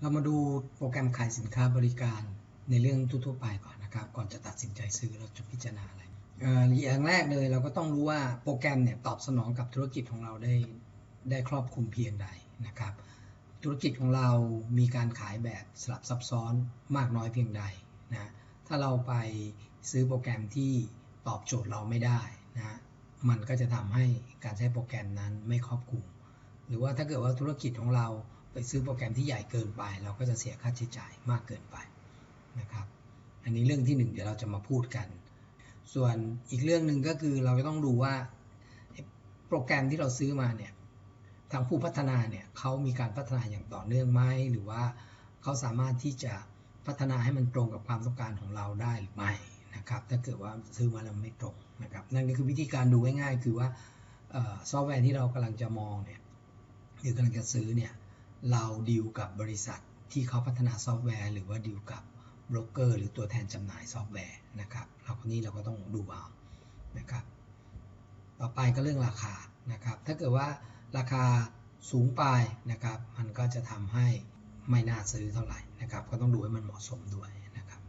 เรามาดูโปรแกรมขายสินค้าบริการในเรื่องทั่วๆไปก่อนนะครับ ก่อนจะตัดสินใจซื้อเราจะพิจารณาอะไรอ่ออย่างแรกเลยเราก็ต้องรู้ว่าโปรแกรมเนี่ยตอบสนองกับธุรกิจของเราได้ได้ครอบคลุมเพียงใดนะครับ ธุรกิจของเรามีการขายแบบสลับซับซ้อนมากน้อยเพียงใดนะถ้าเราไปซื้อโปรแกรมที่ตอบโจทย์เราไม่ได้นะมันก็จะทำให้การใช้โปรแกรมนั้นไม่ครอบคลุม หรือว่าถ้าเกิดว่าธุรกิจของเรา ไปซื้อโปรแกรมที่ใหญ่เกินไป เราก็จะเสียค่าใช้จ่ายมากเกินไปนะครับ อันนี้เรื่องที่หนึ่งเดี๋ยวเราจะมาพูดกัน ส่วนอีกเรื่องหนึ่งก็คือเราก็ต้องดูว่าโปรแกรมที่เราซื้อมาเนี่ยทางผู้พัฒนาเนี่ยเขามีการพัฒนาอย่างต่อเนื่องไหมหรือว่าเขาสามารถที่จะพัฒนาให้มันตรงกับความต้องการของเราได้หรือไม่นะครับ ถ้าเกิดว่าซื้อมาแล้วไม่ตรงนะครับ นั่นก็คือวิธีการดูง่ายๆคือว่าซอฟต์แวร์ที่เรากำลังจะมองเนี่ยหรือกำลังจะซื้อเนี่ย เราดีลกับบริษัทที่เขาพัฒนาซอฟต์แวร์ หรือว่าดีลกับโบรกเกอร์หรือตัวแทนจำหน่ายซอฟต์แวร์นะครับเราคนนี้เราก็ต้องดูเอานะครับ ต่อไปก็เรื่องราคานะครับ ถ้าเกิดว่าราคาสูงไปนะครับ มันก็จะทำให้ไม่น่าซื้อเท่าไหร่นะครับ ก็ต้องดูให้มันเหมาะสมด้วยนะครับ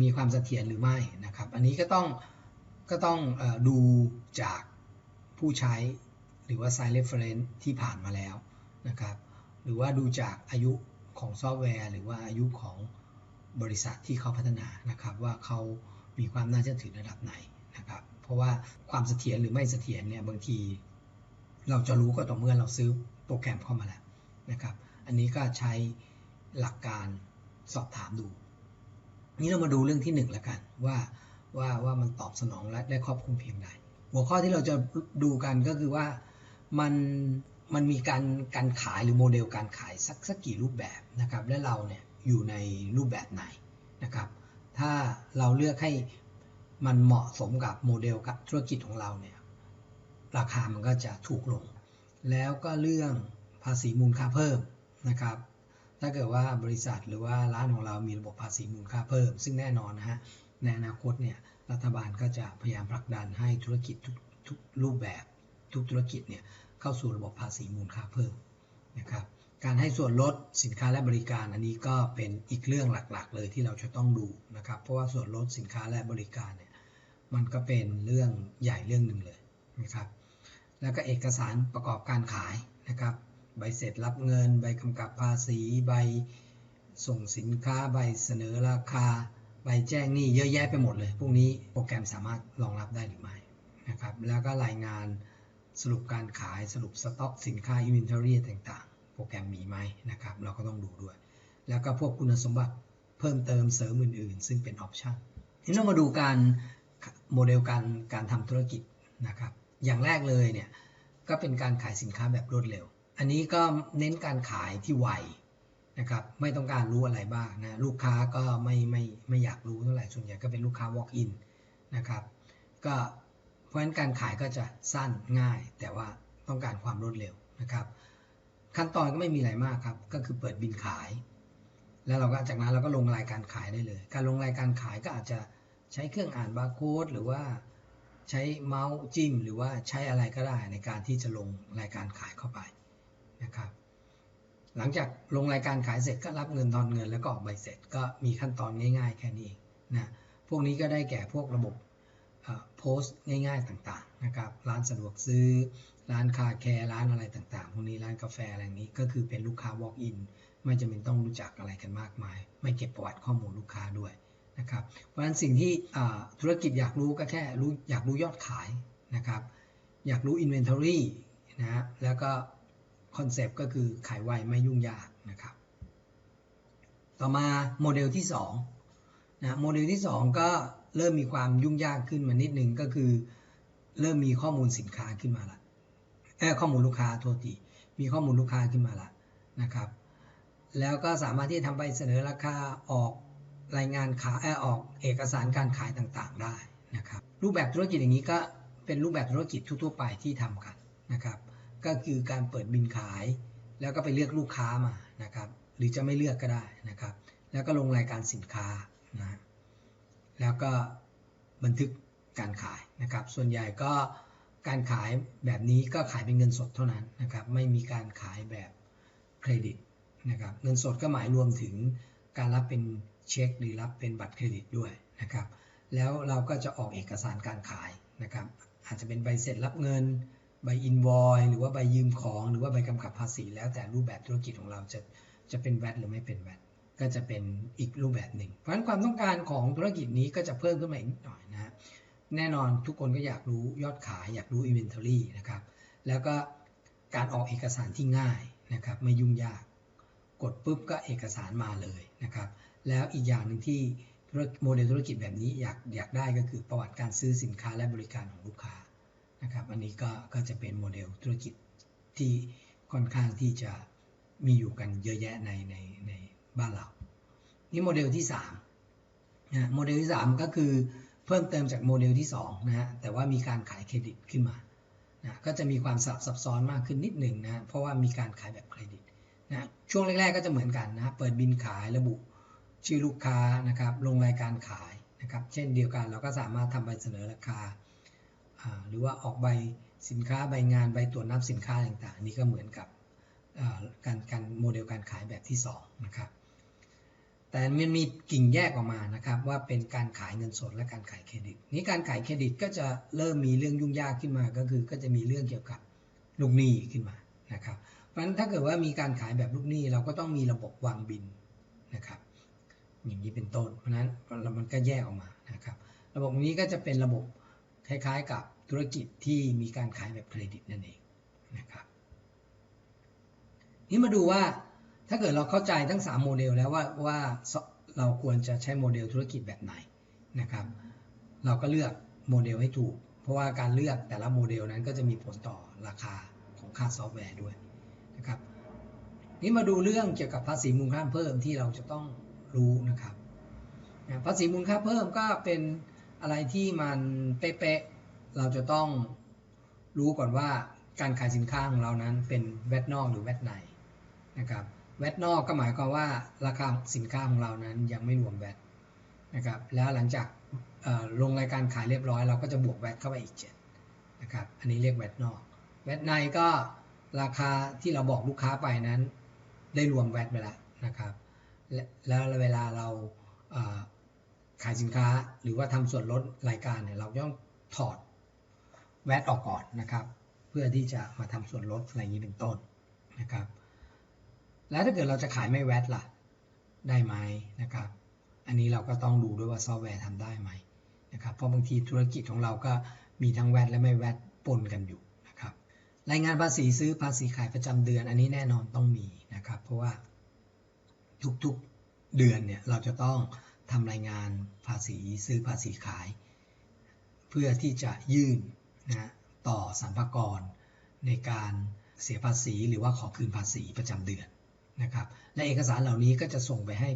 มีความเสถียรหรือไม่นะครับ อันนี้ก็ต้องก็ต้องอดูจากผู้ใช้หรือว่า site reference ที่ผ่านมาแล้วนะครับ รือว่าดูจากอายุของซอฟต์แวร์ หรือว่าอายุของบริษัทที่เขาพัฒนานะครับ ว่าเขามีความน่าเชื่อถือระดับไหนนะครับ เพราะว่าความเสถียรหรือไม่เสถียรเนี่ยบางที เราจะรู้ก็ต่อเมื่อเราซื้อโปรแกรมเข้ามาแล้วนะครับ อันนี้ก็ใช้หลักการสอบถามดู นี่เรามาดูเรื่องที่1แล้วกันว่าว่าว่ามันตอบสนองและได้ครอบคลุมเพียงใดหัวข้อที่เราจะดูกันก็คือว่ามัน มันมีการการขายหรือโมเดลการขายสักสักกี่รูปแบบนะครับ และเราเนี่ยอยู่ในรูปแบบไหนนะครับ ถ้าเราเลือกให้มันเหมาะสมกับโมเดลกับธุรกิจของเราเนี่ยราคามันก็จะถูกลง แล้วก็เรื่องภาษีมูลค่าเพิ่มนะครับ ถ้าเกิดว่าบริษัทหรือว่าร้านของเรามีระบบภาษีมูลค่าเพิ่ม ซึ่งแน่นอนนะฮะในอนาคตเนี่ยรัฐบาลก็จะพยายามผลักดันให้ธุรกิจทุกทุกรูปแบบทุกธุรกิจเนี่ย เข้าสู่ระบบภาษีมูลค่าเพิ่มนะครับการให้ส่วนลดสินค้าและบริการ อันนี้ก็เป็นอีกเรื่องหลักๆ เลยที่เราจะต้องดูนะครับเพราะว่าส่วนลดสินค้าและบริการเนี่ยมันก็เป็นเรื่องใหญ่เรื่องหนึ่งเลยนะครับแล้วก็เอกสารประกอบการขายนะครับใบเสร็จรับเงิน ใบกำกับภาษี ใบส่งสินค้าใบเสนอราคา ใบแจ้งหนี้เยอะแยะไปหมดเลย พวกนี้โปรแกรมสามารถรองรับได้หรือไม่นะครับแล้วก็รายงาน สรุปการขายสรุปสต็อกสินค้า inventory ต่างๆ โปรแกรมมีไหมนะครับ เราก็ต้องดูด้วย แล้วก็พวกคุณสมบัติเพิ่มเติมเสริมอื่นๆ ซึ่งเป็นออปชั่นทีนี้เรามาดูการโมเดลการการทำธุรกิจนะครับ อย่างแรกเลยเนี่ยก็เป็นการขายสินค้าแบบรวดเร็ว อันนี้ก็เน้นการขายที่ไวนะครับ ไม่ต้องการรู้อะไรบ้างนะ ลูกค้าก็ไม่ไม่ไม่อยากรู้เท่าไหร่ ส่วนใหญ่ก็เป็นลูกค้า walk in นะครับ ก็ เพราะฉะนั้นการขายก็จะสั้นง่าย แต่ว่าต้องการความรวดเร็วนะครับ ขั้นตอนก็ไม่มีอะไรมากครับ ก็คือเปิดบินขาย แล้วเราก็จากนั้นเราก็ลงรายการขายได้เลย การลงรายการขายก็อาจจะใช้เครื่องอ่านบาร์โค้ดหรือว่าใช้เมาส์จิ้ม หรือว่าใช้อะไรก็ได้ในการที่จะลงรายการขายเข้าไปนะครับ หลังจากลงรายการขายเสร็จก็รับเงินทอนเงินแล้วก็ออกใบเสร็จก็มีขั้นตอนง่าย ๆ แค่นี้เองนะพวกนี้ก็ได้แก่พวกระบบ โพสต์ง่ายๆต่างๆนะครับร้านสะดวกซื้อ ร้านคาแคร์ร้านอะไรต่างๆพวกนี้ร้านกาแฟอะไรนี้ก็คือเป็นลูกค้า walk in ไม่จำเป็นต้องรู้จักอะไรกันมากมาย ไม่เก็บประวัติข้อมูลลูกค้าด้วยนะครับเพราะฉะนั้นสิ่งที่ธุรกิจอยากรู้ก็แค่รู้อยากรู้ยอดขายนะครับอยากรู้ inventory นะฮะแล้วก็คอนเซปต์ก็คือขายไวไม่ยุ่งยากนะครับต่อมาโมเดลที่2นะโมเดลที่ 2 ก็ เริ่มมีความยุ่งยากขึ้นมานิดนึงก็คือ เริ่มมีข้อมูลสินค้าขึ้นมาละเออข้อมูลลูกค้าโทษทีมีข้อมูลลูกค้าขึ้นมาละนะครับ แล้วก็สามารถที่จะทำใบเสนอราคาออกรายงานขายออกเอกสารการขายต่างๆได้นะครับ รูปแบบธุรกิจอย่างนี้ก็เป็นรูปแบบธุรกิจทั่วๆไปที่ทำกันนะครับ ก็คือการเปิดบินขาย แล้วก็ไปเลือกลูกค้ามานะครับ หรือจะไม่เลือกก็ได้นะครับ แล้วก็ลงรายการสินค้านะ แล้วก็บันทึกการขายนะครับ ส่วนใหญ่ก็การขายแบบนี้ก็ขายเป็นเงินสดเท่านั้นนะครับ ไม่มีการขายแบบเครดิตนะครับ เงินสดก็หมายรวมถึงการรับเป็นเช็คหรือรับเป็นบัตรเครดิตด้วยนะครับ แล้วเราก็จะออกเอกสารการขายนะครับ อาจจะเป็นใบเสร็จรับเงิน ใบอินวอยหรือว่าใบยืมของ หรือว่าใบกำกับภาษี แล้วแต่รูปแบบธุรกิจของเราจะจะเป็นแวดหรือไม่เป็นแวด ก็จะเป็นอีกรูปแบบหนึ่ง เพราะฉะนั้นความต้องการของธุรกิจนี้ก็จะเพิ่มขึ้นมาอีกหน่อยนะฮะแน่นอนทุกคนก็อยากรู้ยอดขายอยากรู้ inventory นะครับ แล้วก็การออกเอกสารที่ง่ายนะครับไม่ยุ่งยากกดปุ๊บก็เอกสารมาเลยนะครับ แล้วอีกอย่างหนึ่งที่โมเดลธุรกิจแบบนี้อยากอยากได้ก็คือประวัติการซื้อสินค้าและบริการของลูกค้านะครับ อันนี้ก็ก็จะเป็นโมเดลธุรกิจที่ค่อนข้างที่จะมีอยู่กันเยอะแยะในในใน บ้านเรา นี่โมเดลที่3นะโมเดลที่ 3 ก็คือเพิ่มเติมจากโมเดลที่2นะฮะแต่ว่ามีการขายเครดิตขึ้นมานะก็จะมีความสลับซับซ้อนมากขึ้นนิดหนึ่งนะเพราะว่ามีการขายแบบเครดิตนะช่วงแรกๆก็จะเหมือนกันนะเปิดบินขายระบุชื่อลูกค้านะครับลงรายการขายนะครับเช่นเดียวกันเราก็สามารถทำใบเสนอราคา หรือว่าออกใบสินค้าใบงานใบตรวจนับสินค้าต่างๆ นี่ก็เหมือนกับการการโมเดลการขายแบบที่2นะครับ แต่มันมีกิ่งแยกออกมานะครับว่าเป็นการขายเงินสดและการขายเครดิต นี้การขายเครดิตก็จะเริ่มมีเรื่องยุ่งยากขึ้นมาก็คือ ก็จะมีเรื่องเกี่ยวกับลูกหนี้ขึ้นมานะครับ เพราะฉะนั้นถ้าเกิดว่ามีการขายแบบลูกหนี้เราก็ต้องมีระบบวางบินนะครับอย่างนี้เป็นต้น เพราะฉะนั้นมันก็แยกออกมานะครับ ระบบนี้ก็จะเป็นระบบคล้ายๆกับธุรกิจที่มีการขายแบบเครดิตนั่นเองนะครับ นี่มาดูว่า ถ้าเกิดเราเข้าใจทั้ง 3 โมเดลแล้วว่าว่าเราควรจะใช้โมเดลธุรกิจแบบไหนนะครับ เราก็เลือกโมเดลให้ถูก เพราะว่าการเลือกแต่ละโมเดลนั้นก็จะมีผลต่อราคาของค่าซอฟต์แวร์ด้วยนะครับนี่มาดูเรื่องเกี่ยวกับภาษีมูลค่าเพิ่มที่เราจะต้องรู้นะครับภาษีมูลค่าเพิ่มก็เป็นอะไรที่มันเป๊ะๆเราจะต้องรู้ก่อนว่าการขายสินค้าของเรานั้นเป็นแวดนอกหรือแวดในนะครับ แวดนอกก็หมายความว่าราคาสินค้าของเรานั้นยังไม่รวมแวดนะครับแล้วหลังจากลงรายการขายเรียบร้อย เราก็จะบวกแวดเข้าไปอีก7นะครับอันนี้เรียกแวดนอกแวดในก็ราคาที่เราบอกลูกค้าไปนั้น ได้รวมแวดไปแล้วนะครับแล้วเวลาเราขายสินค้าหรือว่าทำส่วนลดรายการเนี่ยเราต้องถอดแวดออกก่อนนะครับ เพื่อที่จะมาทำส่วนลดอะไรอย่างนี้เป็นต้นนะครับ แล้วถ้าเกิดเราจะขายไม่แวดล่ะ ได้ไหมนะครับ อันนี้เราก็ต้องดูด้วยว่าซอฟต์แวร์ทำได้ไหมนะครับ เพราะบางทีธุรกิจของเราก็มีทั้งแวดและไม่แวดปนกันอยู่นะครับ รายงานภาษีซื้อภาษีขายประจำเดือน อันนี้แน่นอนต้องมีนะครับ เพราะว่าทุกๆเดือนเนี่ยเราจะต้องทำรายงานภาษีซื้อภาษีขาย เพื่อที่จะยื่นนะต่อสรรพากรในการเสียภาษีหรือว่าขอคืนภาษีประจำเดือน นะครับ และเอกสารเหล่านี้ก็จะส่งไปให้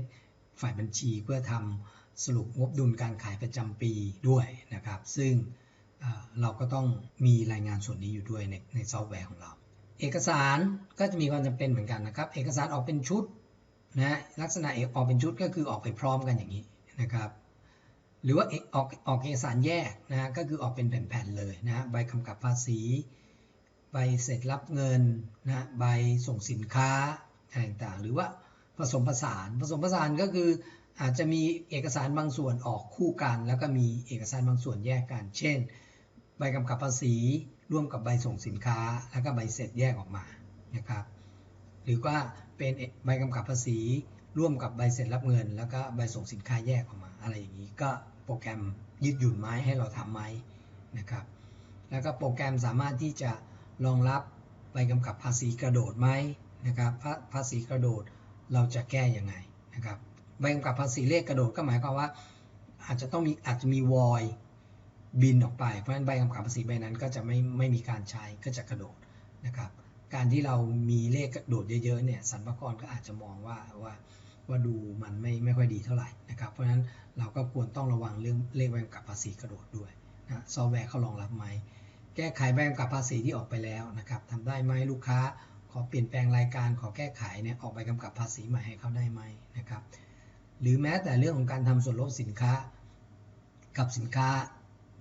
ฝ่ายบัญชีเพื่อทำสรุปงบดุลการขายประจำปีด้วยนะครับ ซึ่งเราก็ต้องมีรายงานส่วนนี้อยู่ด้วยในในซอฟต์แวร์ของเรา เอกสารก็จะมีความจำเป็นเหมือนกันนะครับ เอกสารออกเป็นชุดนะลักษณะเอกออกเป็นชุดก็คือออกไปพร้อมกันอย่างนี้นะครับ หรือว่าออกออกเอกสารแยกนะก็คือออกเป็นแผ่นๆเลยนะใบกำกับภาษี ใบเสร็จรับเงินนะใบส่งสินค้า อะไรต่างๆ หรือว่าผสมผสานผสมผสานก็คืออาจจะมีเอกสารบางส่วนออกคู่กัน แล้วก็มีเอกสารบางส่วนแยกกัน เช่น ใบกำกับภาษีร่วมกับใบส่งสินค้า แล้วก็ใบเสร็จแยกออกมานะครับหรือว่าเป็นใบกำกับภาษีร่วมกับใบเสร็จรับเงิน แล้วก็ใบส่งสินค้าแยกออกมา อะไรอย่างนี้ก็โปรแกรมยืดหยุ่นไหมให้เราทำไหมนะครับแล้วก็โปรแกรมสามารถที่จะรองรับใบกำกับภาษีกระโดดไหม นะครับภาษีกระโดดเราจะแก้ยังไงนะครับใบกำกับภาษีเลขกระโดดก็หมายความว่า อาจจะต้องมีอาจจะมีวอยบินออกไป เพราะฉะนั้นใบกำกับภาษีใบนั้นก็จะไม่ไม่มีการใช้ก็จะกระโดดนะครับ การที่เรามีเลขกระโดดเยอะๆเนี่ยสรรพากรก็อาจจะมองว่าว่าว่าดูมันไม่ไม่ค่อยดีเท่าไหร่นะครับ เพราะฉะนั้นเราก็ควรต้องระวังเรื่องเลขใบกำกับภาษีกระโดดด้วยนะซอฟต์แวร์เขารองรับไหมแก้ไขใบกำกับภาษีที่ออกไปแล้วนะครับทำได้ไหมลูกค้า ขอเปลี่ยนแปลงรายการขอแก้ไขเนี่ยออกใบกำกับภาษีใหม่ให้เขาได้ไหมนะครับหรือแม้แต่เรื่องของการทำส่วนลดสินค้า กับสินค้า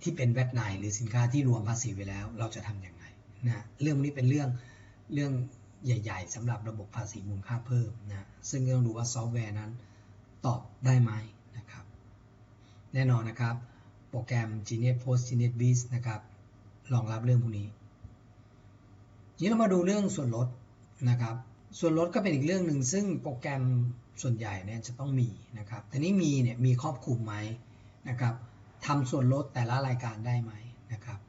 ที่เป็นแวดไนหรือสินค้าที่รวมภาษีไปแล้ว เราจะทํำยังไงนะเรื่องนี้เป็นเรื่องเรื่องใหญ่ ๆสำหรับระบบภาษีมูลค่าเพิ่มนะซึ่งต้องดูว่าซอฟต์แวร์นั้นตอบได้ไหมนะครับ แน่นอนนะครับ โปรแกรม Genius Post Genius Biz นะครับรองรับเรื่องพวกนี้ทีนี้เรามาดูเรื่องส่วนลด นะครับ ส่วนลดก็เป็นอีกเรื่องหนึ่งซึ่งโปรแกรมส่วนใหญ่เนี่ยจะต้องมีนะครับแต่นี้มีเนี่ยมีครอบคลุมไหมนะครับทำส่วนลดแต่ละรายการได้ไหมนะครับ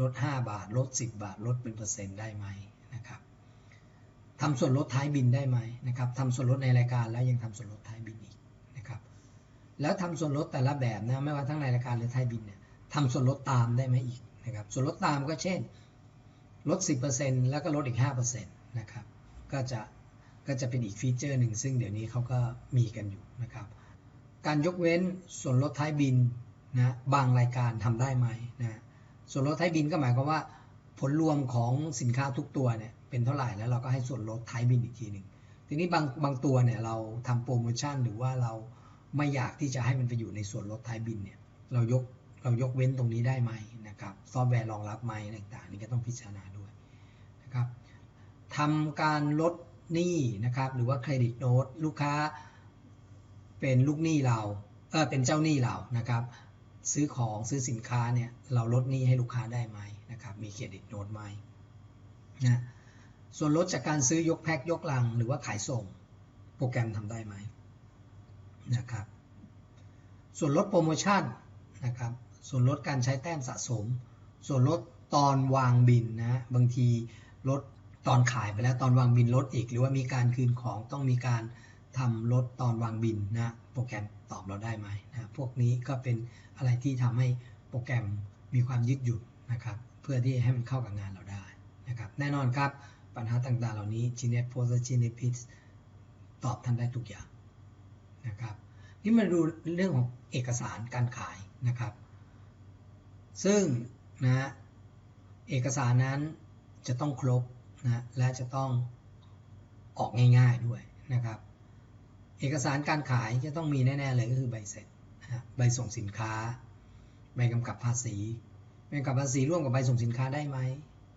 ลด 5 บาท ลด 10 บาท ลดเป็นเปอร์เซ็นต์ได้ไหมนะครับทำส่วนลดท้ายบินได้ไหมนะครับทำส่วนลดในรายการแล้วยังทำส่วนลดท้ายบินอีกนะครับ แล้วทำส่วนลดแต่ละแบบนะไม่ว่าทั้งในรายการหรือท้ายบินเนี่ยทำส่วนลดตามได้ไหมอีกนะครับ ส่วนลดตามก็เช่น ลด 10%แล้วก็ลดอีก 5%นะครับ ก็จะก็จะเป็นอีกฟีเจอร์หนึ่งซึ่งเดี๋ยวนี้เขาก็มีกันอยู่นะครับ การยกเว้นส่วนลดท้ายบินนะบางรายการทำได้ไหมนะส่วนลดท้ายบินก็หมายความว่าผลรวมของสินค้าทุกตัวเนี่ยเป็นเท่าไหร่แล้วเราก็ให้ส่วนลดท้ายบินอีกทีหนึ่งทีนี้บางบางตัวเนี่ยเราทำโปรโมชั่นหรือว่าเราไม่อยากที่จะให้มันไปอยู่ในส่วนลดท้ายบินเนี่ยเรายกเรายกเว้นตรงนี้ได้ไหมนะครับซอฟต์แวร์รองรับไหมต่างๆนี่ก็ต้องพิจารณาด้วย ทำการลดหนี้นะครับหรือว่าเครดิตโน้ตลูกค้าเป็นลูกหนี้เราเออเป็นเจ้าหนี้เรานะครับซื้อของซื้อสินค้าเนี่ยเราลดหนี้ให้ลูกค้าได้ไหมนะครับมีเครดิตโน้ตไหมนะส่วนลดจากการซื้อยกแพ็คยกลัง หรือว่าขายส่งโปรแกรมทำได้ไหมนะครับส่วนลดโปรโมชั่นนะครับส่วนลดการใช้แต้มสะสม ส่วนลดตอนวางบินนะบางทีลด ตอนขายไปแล้วตอนวางบินลดอีก หรือว่ามีการคืนของต้องมีการทำลดตอนวางบินนะโปรแกรมตอบเราได้ไหมนะพวกนี้ก็เป็นอะไรที่ทำให้โปรแกรมมีความยืดหยุ่นนะครับ เพื่อที่ให้มันเข้ากับงานเราได้นะครับ แน่นอนครับปัญหาต่างๆ เหล่านี้ Genius Post และ Genius Pitch ตอบท่านได้ทุกอย่างนะครับ นี่มาดูเรื่องของเอกสารการขายนะครับ ซึ่งนะเอกสารนั้นจะต้องครบ นะและจะต้องออกง่าย ๆด้วยนะครับ เอกสารการขายจะต้องมีแน่ ๆ เลยก็คือใบเสร็จนะใบส่งสินค้า ใบกำกับภาษีใบกำกับภาษีร่วมกับใบส่งสินค้าได้ไหม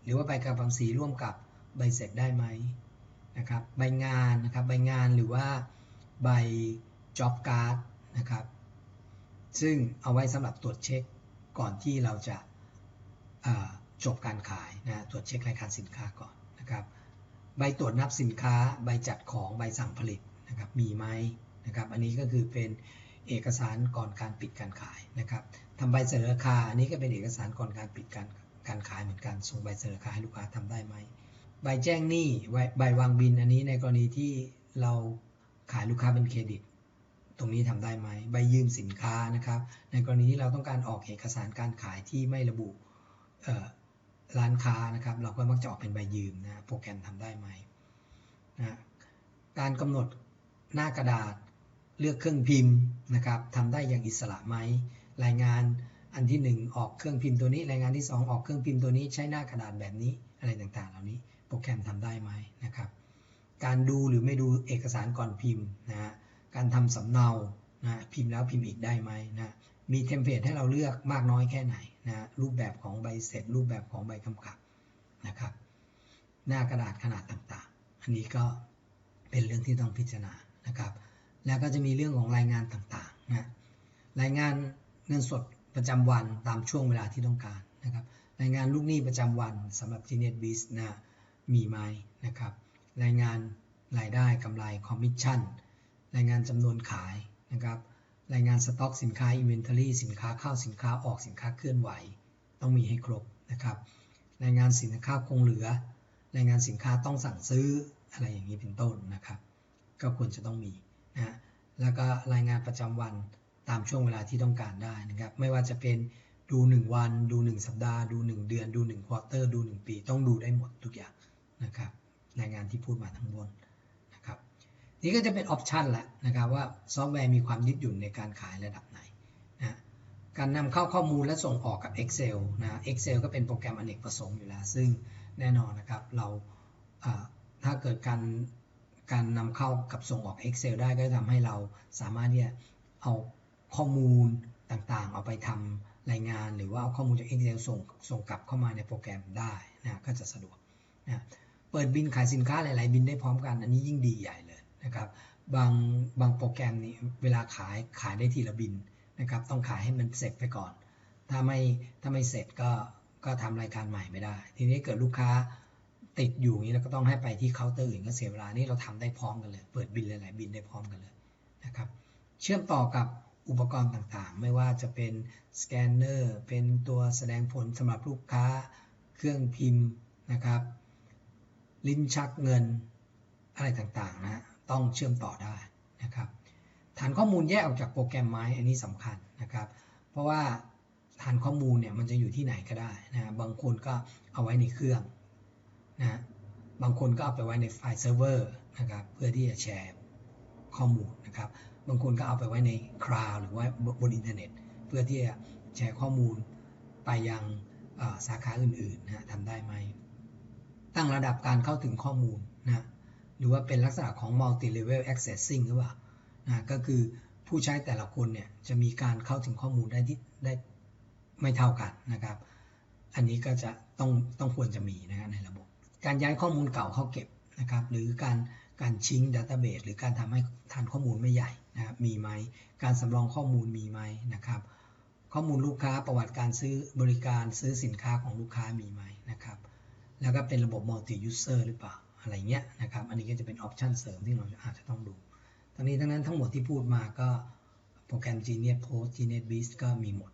หรือว่าใบกำกับภาษีร่วมกับใบเสร็จได้ไหมนะครับใบงานนะครับใบงานหรือว่าใบ job card นะครับซึ่งเอาไว้สำหรับตรวจเช็คก่อนที่เราจะจบการขายนะตรวจเช็ครายการสินค้าก่อน นะครับใบตรวจนับสินค้าใบจัดของใบสั่งผลิตนะครับมีไหมนะครับอันนี้ก็คือเป็นเอกสารก่อนการปิดการขายนะครับทำใบเสนอราคาอันนี้ก็เป็นเอกสารก่อนการปิดการการขายเหมือนกันส่งใบเสนอราคาให้ลูกค้าทำได้ไหมใบแจ้งหนี้ใบวางบินอันนี้ในกรณีที่เราขายลูกค้าเป็นเครดิต ตรงนี้ทำได้ไหมใบยืมสินค้านะครับ ในกรณีที่เราต้องการออกเอกสารการขายที่ไม่ระบุ ร้านค้านะครับ เราก็มักจะออกเป็นใบยืมนะโปรแกรมทำได้ไหมนะการกำหนดหน้ากระดาษเลือกเครื่องพิมพ์นะครับทำได้อย่างอิสระไหมรายงานอันที่ 1 ออกเครื่องพิมพ์ตัวนี้ รายงานที่ 2 ออกเครื่องพิมพ์ตัวนี้ใช้หน้ากระดาษแบบนี้อะไรต่างๆ เหล่านี้โปรแกรมทำได้ไหมนะครับ การดูหรือไม่ดูเอกสารก่อนพิมพ์นะฮะการทำสำเนานะพิมพ์แล้วพิมพ์อีกได้ไหมนะมีเทมเพลตให้เราเลือกมากน้อยแค่ไหน นะรูปแบบของใบเสร็จ รูปแบบของใบกำกับนะครับ หน้ากระดาษขนาดต่างๆ อันนี้ก็เป็นเรื่องที่ต้องพิจารณานะครับ แล้วก็จะมีเรื่องของรายงานต่างๆนะรายงานเงินสดประจำวันตามช่วงเวลาที่ต้องการนะครับรายงานลูกหนี้ประจำวันสำหรับ Genius Biz นะมีไหมนะครับรายงานรายได้กำไรคอมมิชชั่นรายงานจำนวนขายนะครับ รายงานสต็อกสินค้า Inventory สินค้าเข้าสินค้าออกสินค้าเคลื่อนไหว ต้องมีให้ครบนะครับ รายงานสินค้าคงเหลือ รายงานสินค้าต้องสั่งซื้ออะไรอย่างนี้เป็นต้นนะครับ ก็ควรจะต้องมีนะแล้วก็รายงานประจำวันตามช่วงเวลาที่ต้องการได้นะครับ ไม่ว่าจะเป็นดู 1 วัน ดู 1 สัปดาห์ ดู 1 เดือน ดู1ควอเตอร์ ดู 1 ปี ต้องดูได้หมดทุกอย่างนะครับ รายงานที่พูดมาทั้งบน นี่ก็จะเป็นออปชันแหละนะครับว่าซอฟต์แวร์มีความยืดหยุ่นในการขายระดับไหนนะการนำเข้าข้อมูลและส่งออกกับ Excel นะ Excel ก็เป็นโปรแกรมอเนกประสงค์อยู่แล้ว ซึ่งแน่นอนนะครับเราถ้าเกิดการการนำเข้ากับส่งออก Excel ได้ก็ทำให้เราสามารถที่จะเอาข้อมูลต่างๆ เอาไปทำรายงาน หรือว่าเอาข้อมูลจาก Excel ส่งส่งกลับเข้ามาในโปรแกรมได้นะก็จะสะดวกนะเปิดบินขายสินค้าหลาย ๆ บินได้พร้อมกัน อันนี้ยิ่งดีใหญ่เลย นะครับบางบางโปรแกรมนี่เวลาขายขายได้ทีละบินนะครับต้องขายให้มันเสร็จไปก่อน ถ้าไม่ถ้าไม่เสร็จก็ก็ทำรายการใหม่ไม่ได้ ทีนี้เกิดลูกค้าติดอยู่นี้เราก็ต้องให้ไปที่เคาน์เตอร์อื่นก็เสียเวลานี่เราทำได้พร้อมกันเลย เปิดบินหลายๆบินได้พร้อมกันเลยนะครับเชื่อมต่อกับอุปกรณ์ต่างๆ ไม่ว่าจะเป็นสแกนเนอร์เป็นตัวแสดงผลสำหรับลูกค้า เครื่องพิมพ์นะครับ ลิ้นชักเงินอะไรต่างๆนะ ต้องเชื่อมต่อได้นะครับ ฐานข้อมูลแยกออกจากโปรแกรมไหมอันนี้สำคัญนะครับ เพราะว่าฐานข้อมูลเนี่ยมันจะอยู่ที่ไหนก็ได้นะบางคนก็เอาไว้ในเครื่องนะบางคนก็เอาไปไว้ในไฟล์เซิร์ฟเวอร์นะครับเพื่อที่จะแชร์ข้อมูลนะครับ บางคนก็เอาไปไว้ในคลาวหรือว่าบนอินเทอร์เน็ต เพื่อที่จะแชร์ข้อมูลไปยังสาขาอื่นๆนะทำได้ไหม ตั้งระดับการเข้าถึงข้อมูลนะ รือว่าเป็นลักษณะของ multi level accessing หรือเปล่านะก็คือผู้ใช้แต่ละคนเนี่ยจะมีการเข้าถึงข้อมูลได้ที่ได้ไม่เท่ากันนะครับ อันนี้ก็จะต้องต้องควรจะมีนะครับในระบบ การย้ายข้อมูลเก่าเข้าเก็บนะครับหรือการการชิงดัตเตอร์เบสหรือการทำให้ฐานข้อมูลไม่ใหญ่นะครับมีไหมการสำรองข้อมูลมีไหมนะครับ ข้อมูลลูกค้าประวัติการซื้อบริการซื้อสินค้าของลูกค้ามีไหมนะครับ แล้วก็เป็นระบบ multi user หรือเปล่า อะไรเงี้ยนะครับ อันนี้ก็จะเป็นออปชันเสริมที่เราอาจจะต้องดู ทั้งนี้ทั้งนั้นทั้งหมดที่พูดมาก็โปรแกรม Genius Post Genius Beast ก็มีหมด